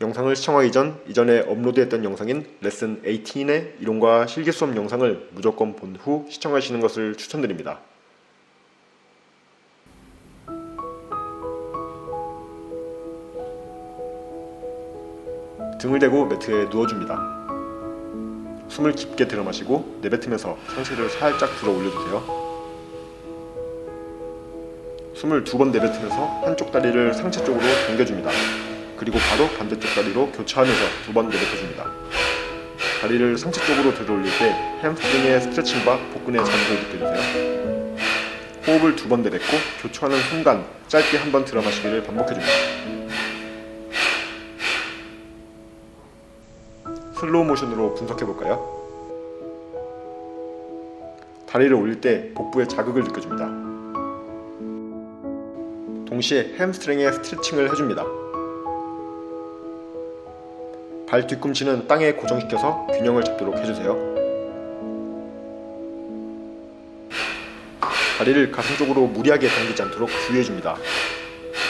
영상을 시청하기 전 이전에 업로드했던 영상인 레슨 18의 이론과 실기 수업 영상을 무조건 본 후 시청하시는 것을 추천드립니다. 등을 대고 매트에 누워줍니다. 숨을 깊게 들어 마시고 내뱉으면서 상체를 살짝 들어 올려주세요. 숨을 두 번 내뱉으면서 한쪽 다리를 상체 쪽으로 당겨줍니다. 그리고 바로 반대쪽 다리로 교차하면서 두 번 내뱉어줍니다. 다리를 상체 쪽으로 들어 올릴 때 햄스트링의 스트레칭과 복근의 자극을 느껴주세요. 호흡을 두 번 내뱉고 교차하는 순간 짧게 한 번 들어 마시기를 반복해줍니다. 슬로우 모션으로 분석해 볼까요? 다리를 올릴 때 복부에 자극을 느껴줍니다. 동시에 햄스트링의 스트레칭을 해줍니다. 발 뒤꿈치는 땅에 고정시켜서 균형을 잡도록 해주세요. 다리를 가슴 쪽으로 무리하게 당기지 않도록 주의해줍니다.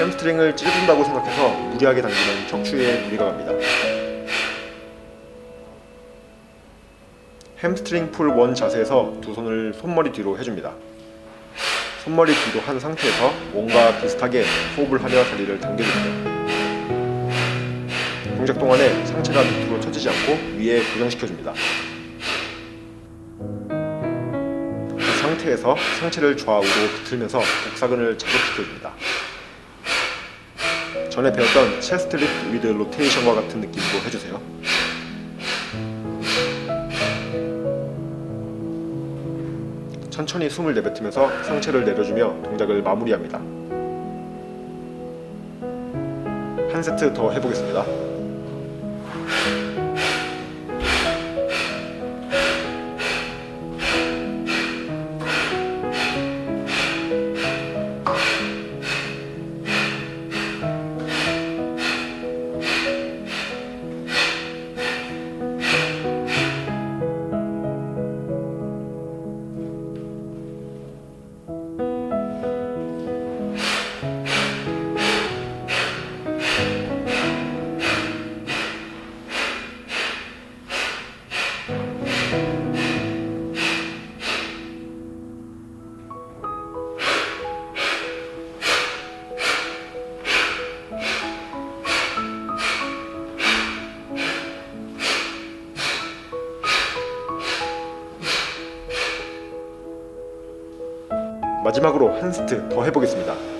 햄스트링을 찢어준다고 생각해서 무리하게 당기면 척추에 무리가 갑니다. 햄스트링 풀 원 자세에서 두 손을 손머리 뒤로 해줍니다. 손머리 뒤로 한 상태에서 원과 비슷하게 호흡을 하며 다리를 당겨주세요. 동작 동안에 상체가 밑으로 처지지 않고 위에 고정시켜줍니다. 그 상태에서 상체를 좌우로 비틀면서 복사근을 자극시켜줍니다. 전에 배웠던 체스트 리프트 위드 로테이션과 같은 느낌으로 해주세요. 천천히 숨을 내뱉으면서 상체를 내려주며 동작을 마무리합니다. 한 세트 더 해보겠습니다. Yeah. 마지막으로 한 세트 더 해보겠습니다.